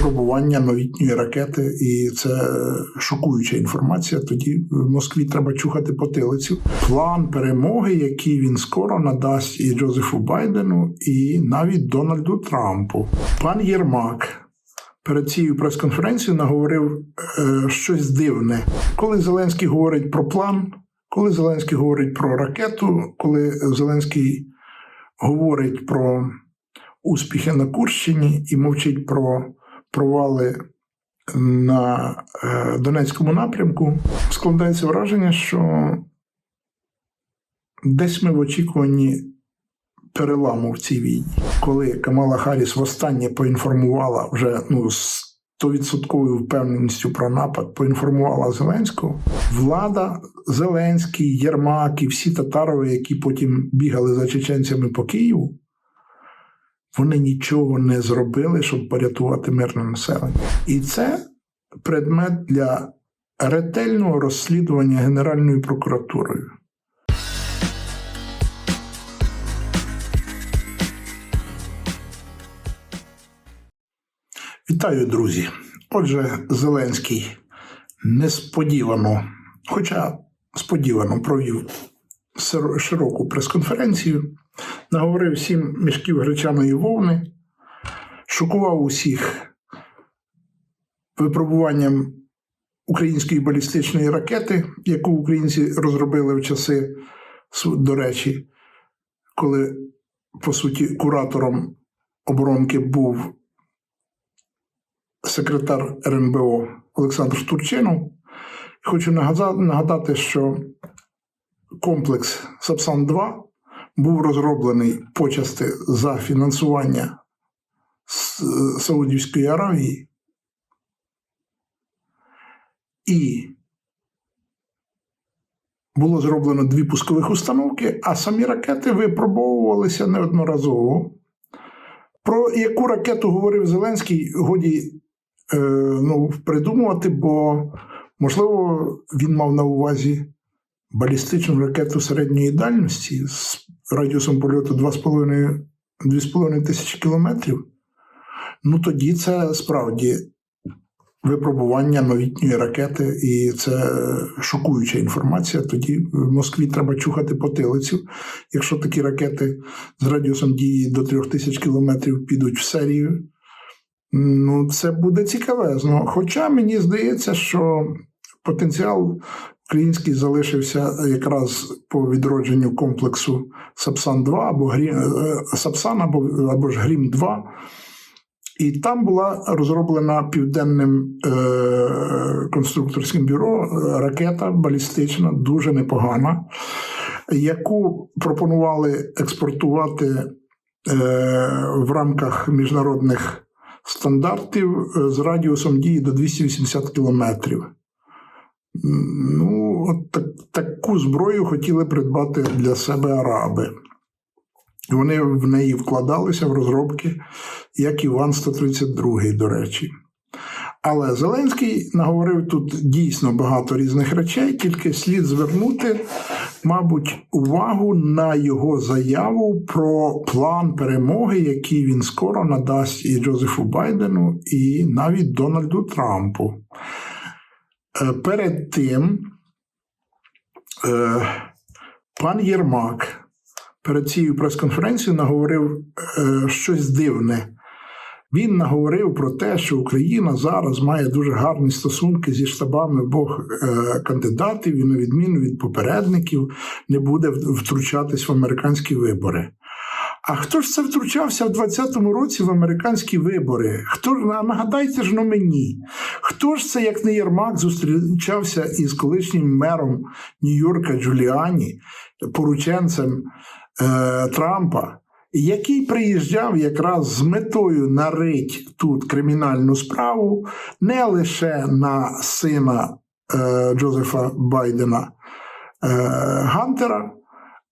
випробування новітньої ракети, і це е, шокуюча інформація. Тоді в Москві треба чухати потилицю. План перемоги, який він скоро надасть і Джозефу Байдену, і навіть Дональду Трампу. Пан Єрмак. Перед цією прес-конференцією наговорив е, щось дивне. Коли Зеленський говорить про план, коли Зеленський говорить про ракету, коли Зеленський говорить про успіхи на Курщині і мовчить про провали на е, Донецькому напрямку, складається враження, що десь ми в очікуванні переламу в цій війні, коли Камала Харріс востаннє поінформувала вже ну з 100% впевненістю про напад, поінформувала Зеленського. Влада, Зеленський, Єрмак і всі татарови, які потім бігали за чеченцями по Києву, вони нічого не зробили, щоб порятувати мирне населення. І це предмет для ретельного розслідування Генеральною прокуратурою. Вітаю, друзі. Отже, Зеленський несподівано, хоча сподівано провів широку прес-конференцію, наговорив сім мішків гречаної вовни, шокував усіх випробуванням української балістичної ракети, яку українці розробили в часи, до речі, коли, по суті, куратором оборонки був секретар РНБО Олександр Турчинов. Хочу нагадати, що комплекс Сапсан-2 був розроблений почасти за фінансування Саудівської Аравії. І було зроблено дві пускових установки, а самі ракети випробовувалися неодноразово. Про яку ракету говорив Зеленський, годі е, ну, придумувати, бо, можливо, він мав на увазі балістичну ракету середньої дальності з радіусом польоту 2,5 2,5 тисячі кілометрів. Ну тоді це справді випробування новітньої ракети, і це шокуюча інформація. Тоді в Москві треба чухати потилицю. Якщо такі ракети з радіусом дії до 3000 кілометрів підуть в серію, ну це буде цікавезно. Хоча мені здається, що потенціал український залишився якраз по відродженню комплексу Сапсан 2 або Грім, е, Сапсан або, або ж Грім 2. І там була розроблена південним е, конструкторським бюро е, ракета балістична, дуже непогана, яку пропонували експортувати е, в рамках міжнародних стандартів е, з радіусом дії до 280 кілометрів. Ну, от так, таку зброю хотіли придбати для себе араби. Вони в неї вкладалися в розробки, як Іван 132, до речі. Але Зеленський наговорив тут дійсно багато різних речей, тільки слід звернути, мабуть, увагу на його заяву про план перемоги, який він скоро надасть і Джозефу Байдену, і навіть Дональду Трампу. Е, Перед тим пан Єрмак перед цією прес-конференцією наговорив е, щось дивне. Він наговорив про те, що Україна зараз має дуже гарні стосунки зі штабами обох е, кандидатів і, на відміну від попередників, не буде втручатись в американські вибори. А хто ж це втручався в 2020 році в американські вибори? Хто нагадайте ж ну мені? Хто ж це, як не Єрмак, зустрічався із колишнім мером Нью-Йорка Джуліані, порученцем е, Трампа, який приїжджав якраз з метою нарить тут кримінальну справу не лише на сина е, Джозефа Байдена е, Гантера,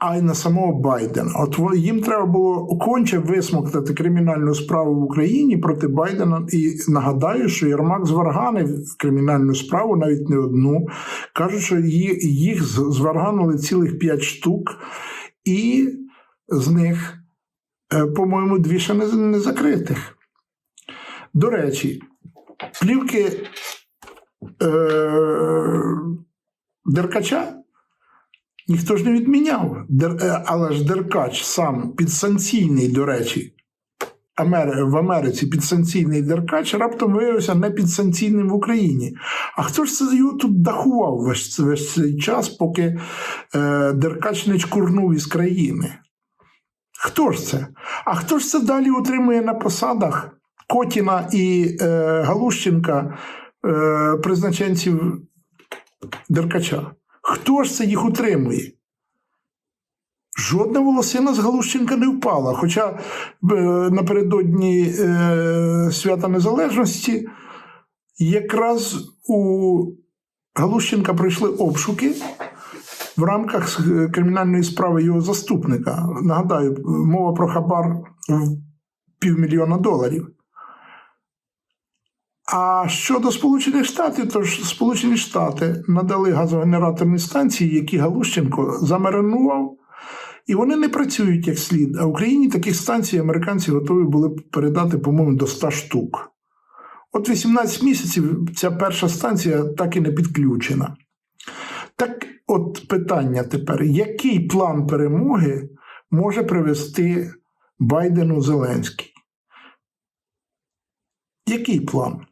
а й на самого Байдена. От їм треба було конче висмоктати кримінальну справу в Україні проти Байдена. І нагадаю, що Єрмак зварганив кримінальну справу, навіть не одну. Кажуть, що їх зварганили цілих п'ять штук, і з них, е, по-моєму, дві ще не, не закритих. До речі, плівки е, Деркача ніхто ж не відміняв. Е, але ж Деркач сам підсанкційний, до речі, в Америці підсанкційний Деркач раптом виявився не підсанкційним в Україні. А хто ж це його тут дахував весь, весь цей час, поки е, Деркач не чкурнув із країни? Хто ж це? А хто ж це далі утримує на посадах Котіна і е, Галущенка, е, призначенців Деркача? Хто ж це їх утримує? Жодна волосина з Галущенка не впала. Хоча е, напередодні е, свята Незалежності якраз у Галущенка пройшли обшуки в рамках е, кримінальної справи його заступника. Нагадаю, мова про хабар в півмільйона доларів. А щодо Сполучених Штатів, то ж Сполучені Штати надали газогенераторні станції, які Галущенко замаринував, і вони не працюють як слід. А Україні таких станцій американці готові були передати, по-моєму, до 100 штук. От 18 місяців ця перша станція так і не підключена. Так, от питання тепер: який план перемоги може привести Байдену Зеленський? Який план?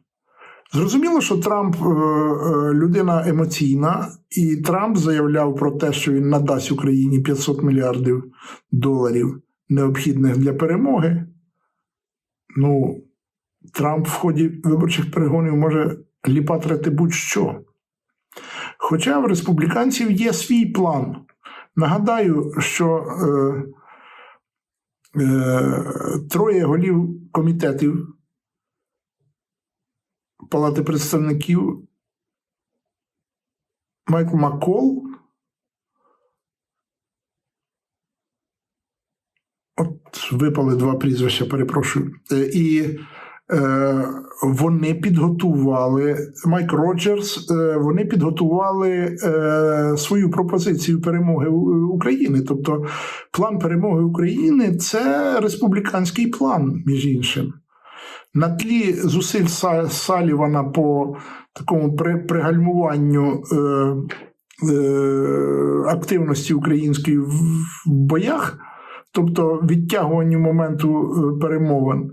Зрозуміло, що Трамп е, е, людина емоційна, і Трамп заявляв про те, що він надасть Україні 500 мільярдів доларів необхідних для перемоги. Ну, Трамп в ході виборчих перегонів може ліпатрити будь-що. Хоча в республіканців є свій план. Нагадаю, що е, е, троє голів комітетів Палати представників Майкл Маккол. От випали два прізвища, перепрошую. Е, І е, вони підготували Майк Роджерс, е, вони підготували е, свою пропозицію перемоги України. Тобто, план перемоги України це республіканський план, між іншим. На тлі зусиль Са- Салівана по такому при, пригальмуванню е, е, активності української в, в боях, тобто відтягуванню моменту е, перемовин,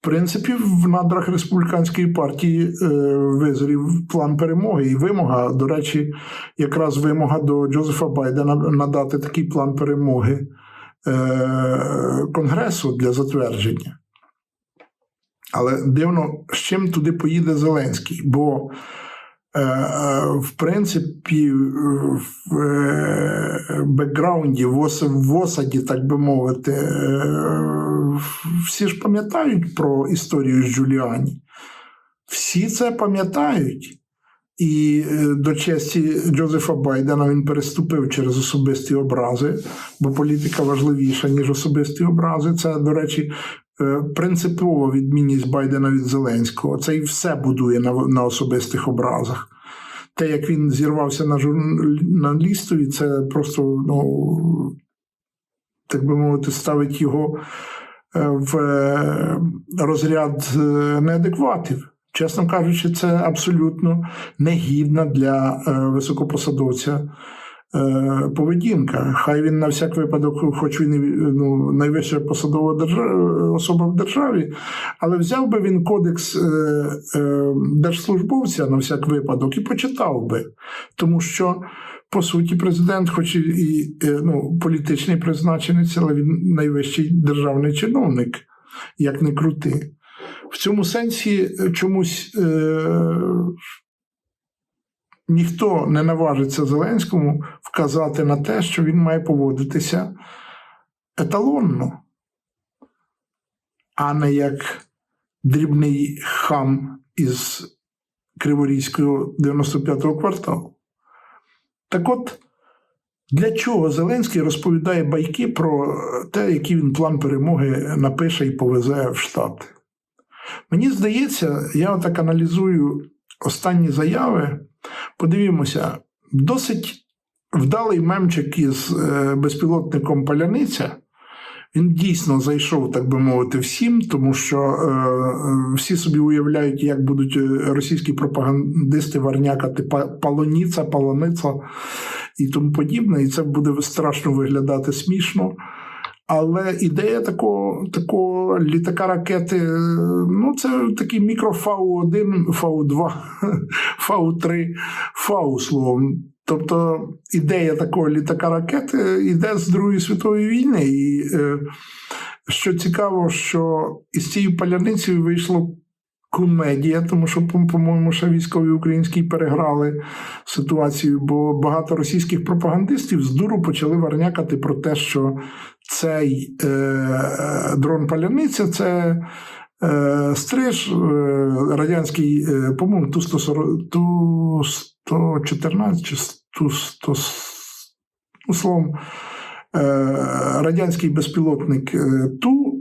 в принципі, в надрах республіканської партії е, визрів план перемоги і вимога. До речі, якраз вимога до Джозефа Байдена надати такий план перемоги е, Конгресу для затвердження. Але дивно, з чим туди поїде Зеленський? Бо, е, е, в принципі, в е, бекграунді, в осаді, так би мовити, всі ж пам'ятають про історію з Джуліані. Всі це пам'ятають. І до честі Джозефа Байдена він переступив через особисті образи, бо політика важливіша, ніж особисті образи. Це, до речі, принципова відмінність Байдена від Зеленського. Це і все будує на, на особистих образах. Те, як він зірвався на журналістові, це просто, ну, так би мовити, ставить його е, в е, розряд е, неадекватів. Чесно кажучи, це абсолютно негідна для е, високопосадовця е, поведінка. Хай він на всяк випадок, хоч він ну, найвища посадова держа- особа в державі, але взяв би він кодекс е, е, держслужбовця на всяк випадок і почитав би. Тому що, по суті, президент, хоч і, е, ну, політичний призначенець, але він найвищий державний чиновник, як не крути. В цьому сенсі е, чомусь е, ніхто не наважиться Зеленському вказати на те, що він має поводитися еталонно, а не як дрібний хам із Криворізького 95-го кварталу. Так от, для чого Зеленський розповідає байки про те, який він план перемоги напише і повезе в Штати? Мені здається, я отак аналізую останні заяви. Подивімося, досить вдалий мемчик із е, безпілотником Паляниця. Він дійсно зайшов, так би мовити, всім, тому що е, е, всі собі уявляють, як будуть е, російські пропагандисти варнякати па- палоніца, палониця і тому подібне. І це буде страшно виглядати смішно. Але ідея такого, такого літака ракети, е, ну це такий мікро Фау-1, Фау-2, Фау-3, Фау словом. Тобто ідея такого літака ракети йде з Другої світової війни. І е, що цікаво, що із цією паляницею вийшло комедія, тому що, по- по-моєму, ще військові українські переграли ситуацію, бо багато російських пропагандистів з дуру почали варнякати про те, що цей е, дрон паляниця це. Е, Стриж е, радянський, е, по-моєму, ту 140, ту 114 чи ту 100, ну, словом, е, радянський безпілотник е, Ту, е,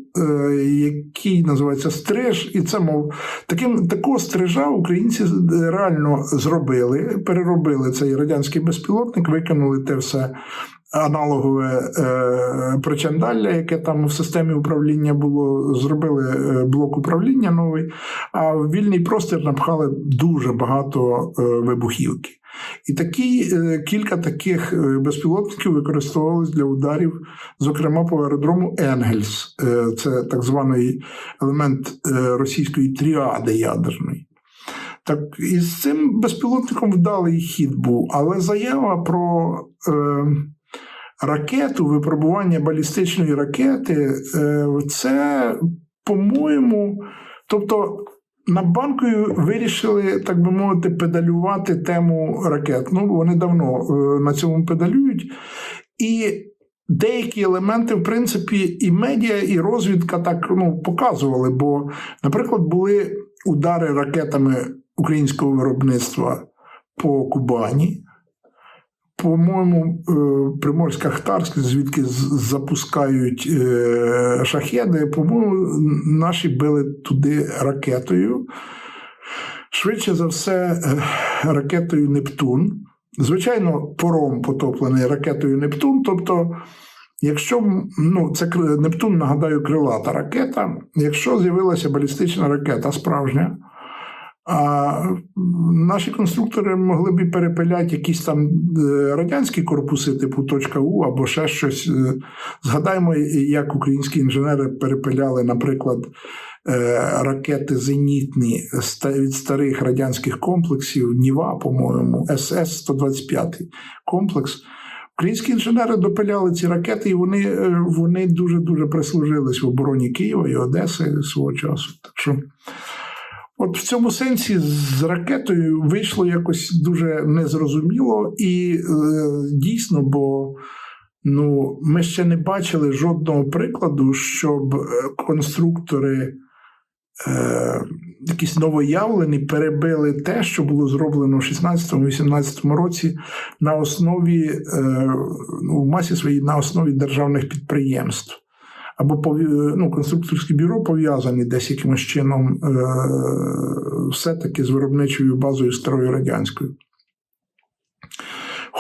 який називається Стриж, і це мов таким такого стрижа українці реально зробили, переробили цей радянський безпілотник, викинули те все аналогове е, причандалля, яке там в системі управління було, зробили е, блок управління новий, а в вільний простір напхали дуже багато е, вибухівки. І такі е, кілька таких е, безпілотників використовувалися для ударів, зокрема по аеродрому Енгельс. Е, Це так званий елемент російської тріади ядерної. Так, і з цим безпілотником вдалий хід був, але заява про е, ракету, випробування балістичної ракети, е, це, по-моєму, тобто на банкою вирішили, так би мовити, педалювати тему ракет. Ну, вони давно е, на цьому педалюють. І деякі елементи, в принципі, і медіа, і розвідка так ну, показували. Бо, наприклад, були удари ракетами українського виробництва по Кубані. По-моєму, е, Приморська-Хтарськ, звідки запускають е, шахеди, по-моєму, наші били туди ракетою. Швидше за все, е, ракетою Нептун. Звичайно, пором потоплений ракетою Нептун. Тобто, якщо ну, це Нептун, нагадаю, крилата ракета. Якщо з'явилася балістична ракета справжня, а наші конструктори могли б перепиляти якісь там е, радянські корпуси, типу точка У або ще щось. Е, Згадаємо, як українські інженери перепиляли, наприклад, е, ракети зенітні від старих радянських комплексів, Ніва, по-моєму, СС-125 комплекс. Українські інженери допиляли ці ракети, і вони, вони дуже-дуже прислужились в обороні Києва і Одеси свого часу. Так що От в цьому сенсі з ракетою вийшло якось дуже незрозуміло і е, дійсно, бо ну, ми ще не бачили жодного прикладу, щоб е, конструктори. Е, якісь новоявлені перебили те, що було зроблено в 16-18 році на основі е, ну, в масі своїй на основі державних підприємств або ну, конструкторські бюро пов'язані десь якимось чином е, все-таки з виробничою базою старою радянською.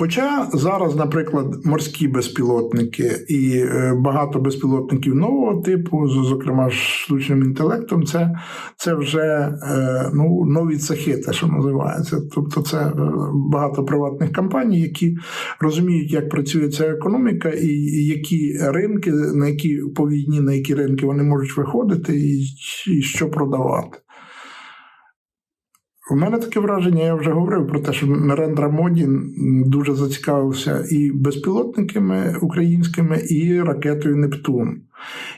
Хоча зараз, наприклад, морські безпілотники і е, багато безпілотників нового типу, зокрема з штучним інтелектом, це, це вже е, ну, нові цехи, те, що називається. Тобто, це е, багато приватних компаній, які розуміють, як працює ця економіка, і, які ринки, на які по війні, на які ринки вони можуть виходити, і, і що продавати. У мене таке враження, я вже говорив про те, що Нарендра Моді дуже зацікавився і безпілотниками українськими, і ракетою Нептун.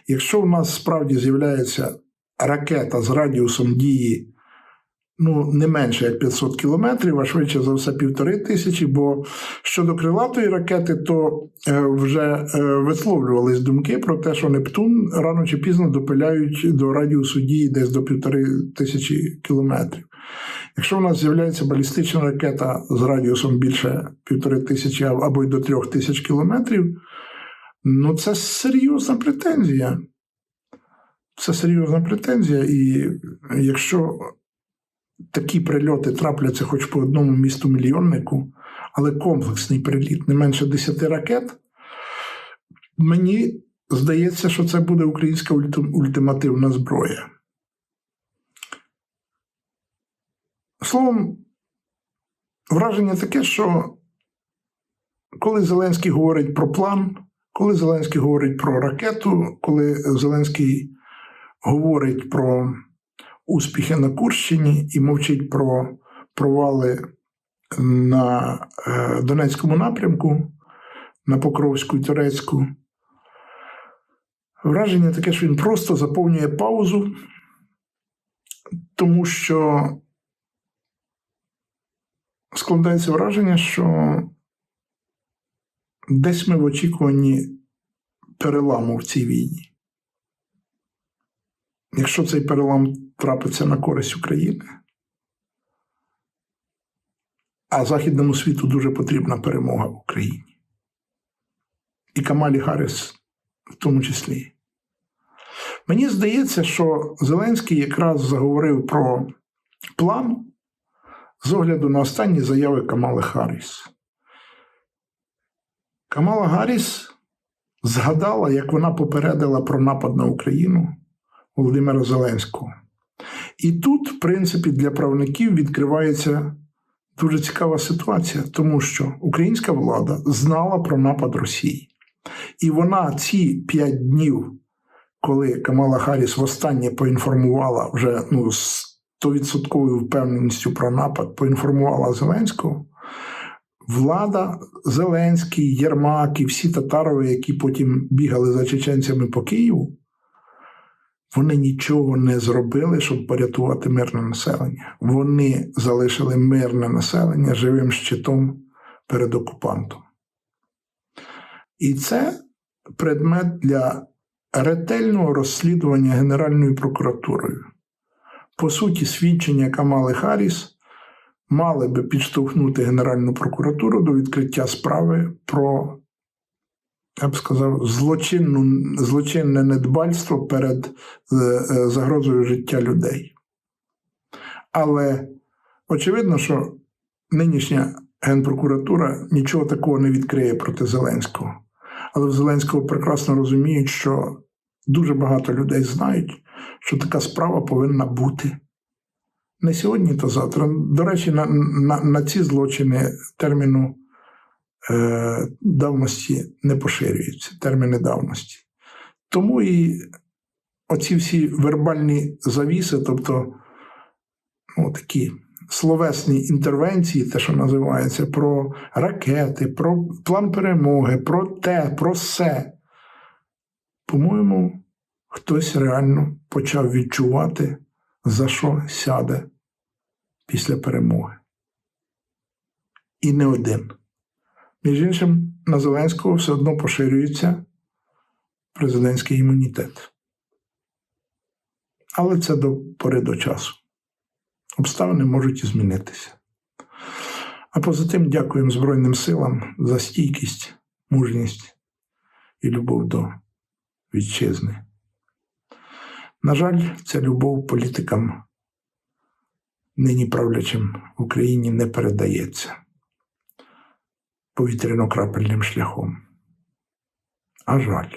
Якщо у нас справді з'являється ракета з радіусом дії ну, не менше як 500 кілометрів, а швидше за все півтори тисячі, бо щодо крилатої ракети, то е, вже е, висловлювались думки про те, що Нептун рано чи пізно допиляють до радіусу дії десь до півтори тисячі кілометрів. Якщо у нас з'являється балістична ракета з радіусом більше півтори тисячі або й до трьох тисяч кілометрів, ну це серйозна претензія. Це серйозна претензія. І якщо такі прильоти трапляться хоч по одному місту мільйоннику, але комплексний приліт не менше 10 ракет, мені здається, що це буде українська ульти- ультимативна зброя. Словом, враження таке, що коли Зеленський говорить про план, коли Зеленський говорить про ракету, коли Зеленський говорить про успіхи на Курщині і мовчить про провали на е, Донецькому напрямку, на Покровську і Турецьку. Враження таке, що він просто заповнює паузу, тому що складається враження, що десь ми в очікуванні переламу в цій війні. Якщо цей перелам трапиться на користь України, а Західному світу дуже потрібна перемога в Україні. І Камалі Харріс в тому числі. Мені здається, що Зеленський якраз заговорив про план з огляду на останні заяви Камали Харріс. Камала Гарріс згадала, як вона попередила про напад на Україну Володимира Зеленського. І тут, в принципі, для правників відкривається дуже цікава ситуація, тому що українська влада знала про напад Росії. І вона ці п'ять днів, коли Камала Харріс востаннє поінформувала вже ну, з 100% впевненістю про напад, поінформувала Зеленського. Влада, Зеленський, Єрмак і всі татарови, які потім бігали за чеченцями по Києву, вони нічого не зробили, щоб порятувати мирне населення. Вони залишили мирне населення живим щитом перед окупантом. І це предмет для ретельного розслідування Генеральною прокуратурою. По суті, свідчення Камали Харріс мали би підштовхнути Генеральну прокуратуру до відкриття справи про, я б сказав, злочинну, злочинне недбальство перед е, е, загрозою життя людей. Але очевидно, що нинішня Генпрокуратура нічого такого не відкриє проти Зеленського. Але в Зеленського прекрасно розуміють, що дуже багато людей знають, що така справа повинна бути. Не сьогодні, то завтра. До речі, на, на, на ці злочини терміну е, давності не поширюються, терміни давності. Тому і оці всі вербальні завіси, тобто ну, такі словесні інтервенції, те, що називається, про ракети, про план перемоги, про те, про все. По-моєму, хтось реально почав відчувати, за що сяде після перемоги. І не один. Між іншим, на Зеленського все одно поширюється президентський імунітет. Але це до пори до часу. Обставини можуть і змінитися. А поза тим дякуємо Збройним силам за стійкість, мужність і любов до вітчизни. На жаль, ця любов політикам, нині правлячим в Україні, не передається повітряно-крапельним шляхом. А жаль.